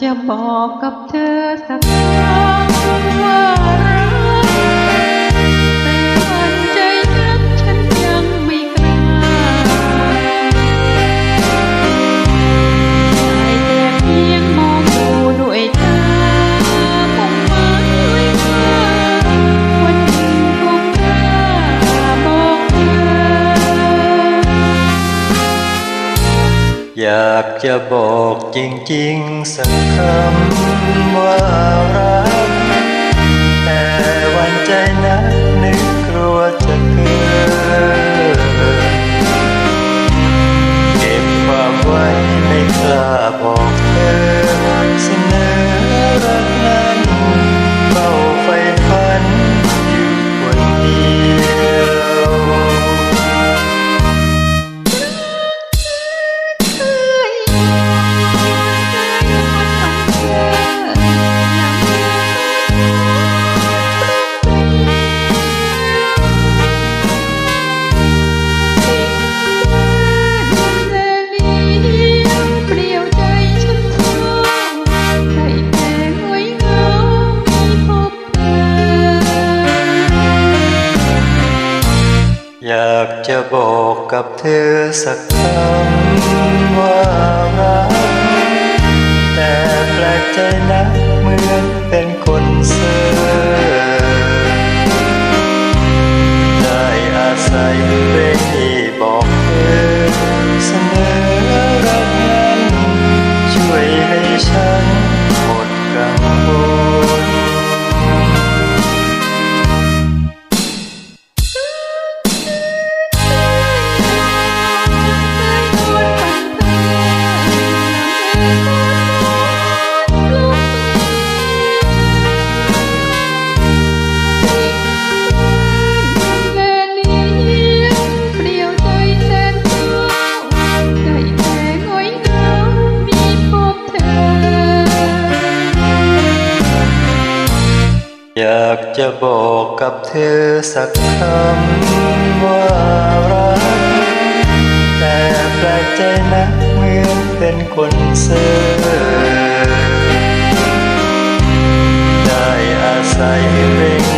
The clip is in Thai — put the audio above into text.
จะบอกกับเธอ อยากจะบอกจริงๆสักคำว่ารัก อยากจะบอกกับเธอสักคำว่า จะบอกกับเธอสักคำว่ารัก แต่แปลกใจนะเมือเป็นคนเสือได้อาศัยเร่ง